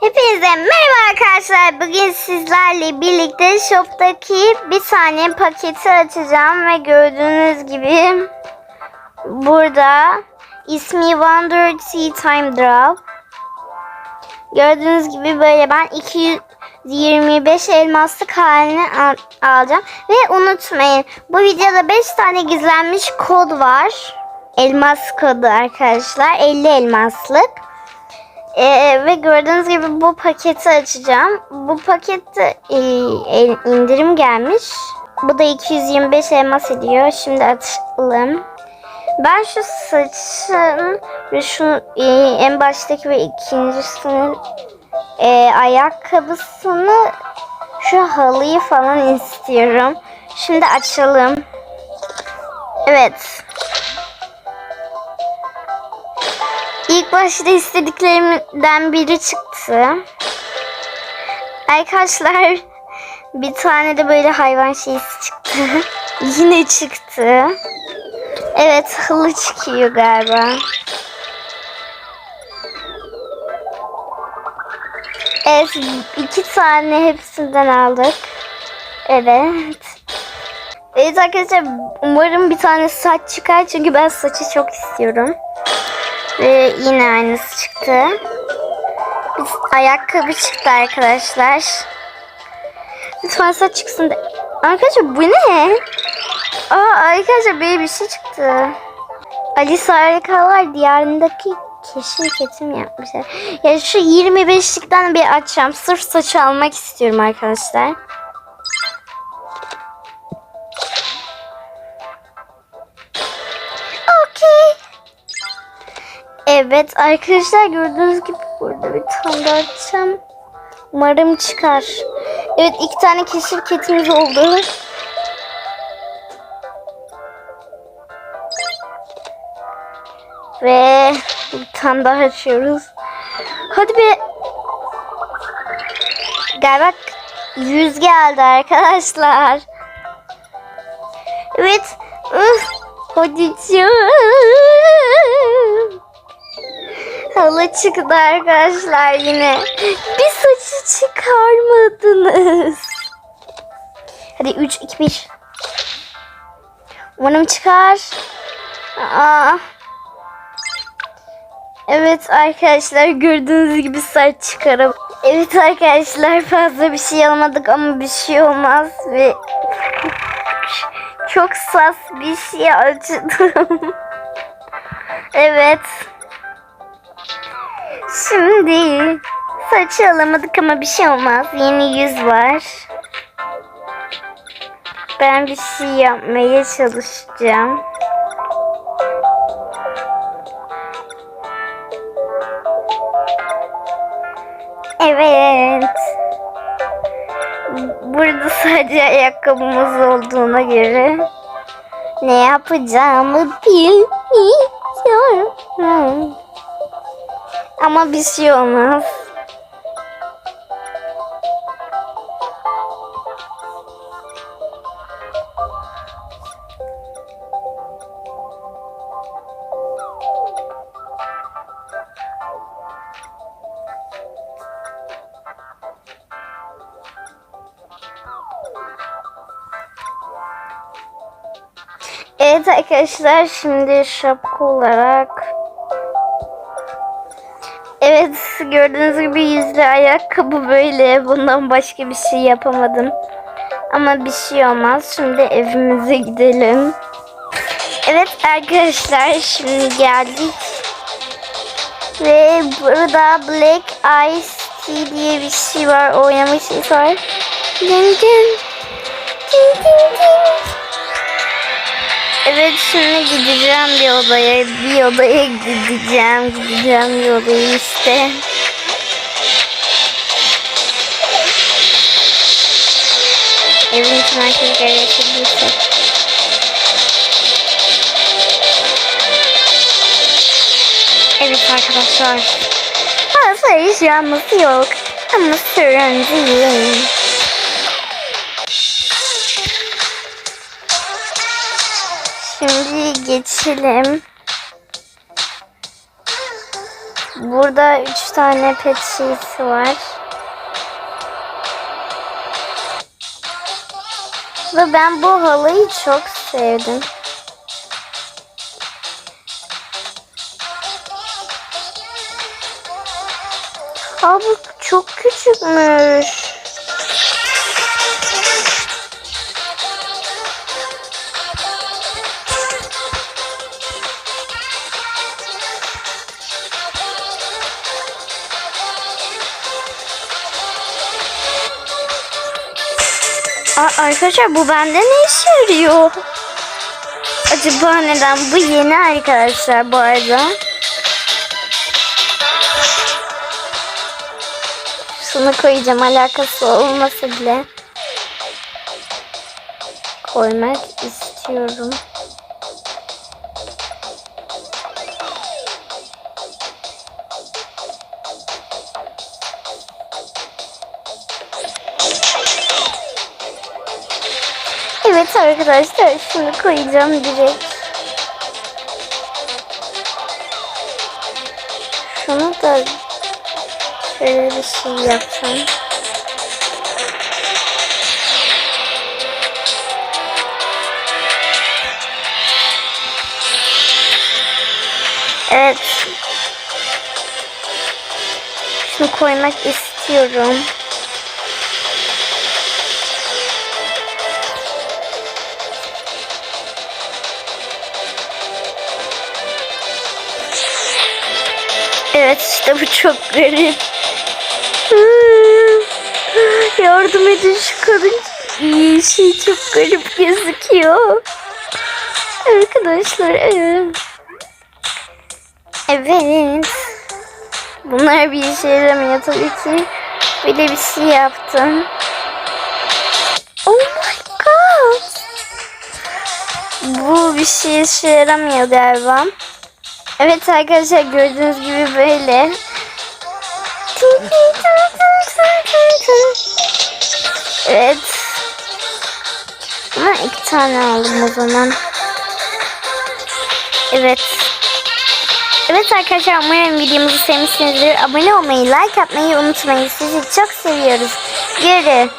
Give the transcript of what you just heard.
Hepinize merhaba arkadaşlar. Bugün sizlerle birlikte shop'taki bir tane paketi açacağım ve gördüğünüz gibi burada ismi Wonder Tea Time Drop. Gördüğünüz gibi böyle ben 225 elmaslık halini al- alacağım. Ve unutmayın bu videoda 5 tane gizlenmiş kod var. Elmas kodu arkadaşlar. 50 elmaslık. Ee, ve gördüğünüz gibi bu paketi açacağım. Bu pakette e, indirim gelmiş. Bu da 225 elmas ediyor. Şimdi açalım. Ben şu saçın ve şu e, en baştaki ve ikincisinin e, ayakkabısını şu halıyı falan istiyorum. Şimdi açalım. Evet. İlk başta istediklerimden biri çıktı. Arkadaşlar bir tane de böyle hayvan şeysi çıktı. Yine çıktı. Evet hılı çıkıyor galiba. Evet iki tane hepsinden aldık. Evet. Evet arkadaşlar umarım bir tane saç çıkar çünkü ben saçı çok istiyorum. Ve yine aynısı çıktı. Biz ayakkabı çıktı arkadaşlar. Lütfen saç çıksın. De. Arkadaşlar bu ne? Aa arkadaşlar böyle bir şey çıktı. Alice Harikalar Diyarı'ndaki keşif ketim yapmışlar. Ya şu 25'likten bir açacağım. Sırf saç almak istiyorum arkadaşlar. Evet arkadaşlar gördüğünüz gibi burada bir tane açacağım. Umarım çıkar. Evet iki tane keşif ketimiz oldu. Ve bir tane daha açıyoruz. Hadi be. Galiba 100 geldi arkadaşlar. Evet. Üf. Hadi canım. Halı çıktı arkadaşlar yine. Bir saçı çıkarmadınız. Hadi 3, 2, 1. Umarım çıkar. Aa. Evet arkadaşlar gördüğünüz gibi saç çıkarım. Evet arkadaşlar fazla bir şey almadık ama bir şey olmaz ve çok sas bir şey açtım. evet. Şimdi saçı alamadık ama bir şey olmaz. Yeni yüz var. Ben bir şey yapmaya çalışacağım. Evet. Burada sadece ayakkabımız olduğuna göre ne yapacağımı bilmiyorum. Ama bir şey olmaz. Evet arkadaşlar şimdi şapka olarak Evet gördüğünüz gibi yüzlü ayakkabı böyle. Bundan başka bir şey yapamadım. Ama bir şey olmaz. Şimdi evimize gidelim. Evet arkadaşlar şimdi geldik. Ve burada Black Ice Tea diye bir şey var oynamak şey var. Dın dın. Dın dın dın. Evet şimdi gideceğim bir odaya. Bir odaya gideceğim. Gideceğim bir odaya işte. Evin için herkes geçebilirsin. Evet arkadaşlar. Fazla eşyamız yok. Ama sorun geçelim. Burada üç tane pet şişesi var. Ve ben bu halıyı çok sevdim. Aa bu çok küçükmüş. Aa, arkadaşlar bu bende ne işe yarıyor? Acaba neden? Bu yeni arkadaşlar bu arada. Şunu koyacağım alakası olmasa bile. Koymak istiyorum. Evet arkadaşlar şunu koyacağım direkt. Şunu da şöyle bir şey yapsam. Evet. Şunu koymak istiyorum. Evet işte bu çok garip. Yardım edin şu kadın. İyi şey çok garip gözüküyor. Arkadaşlar evet. Evet. Bunlar bir işe yaramıyor tabii ki. Böyle bir şey yaptım. Oh my god. Bu bir şey işe yaramıyor galiba. Evet arkadaşlar gördüğünüz gibi böyle. Evet. Ama iki tane aldım o zaman. Evet. Evet arkadaşlar umarım videomuzu sevmişsinizdir. Abone olmayı, like atmayı unutmayın. Sizi çok seviyoruz. Görüşürüz.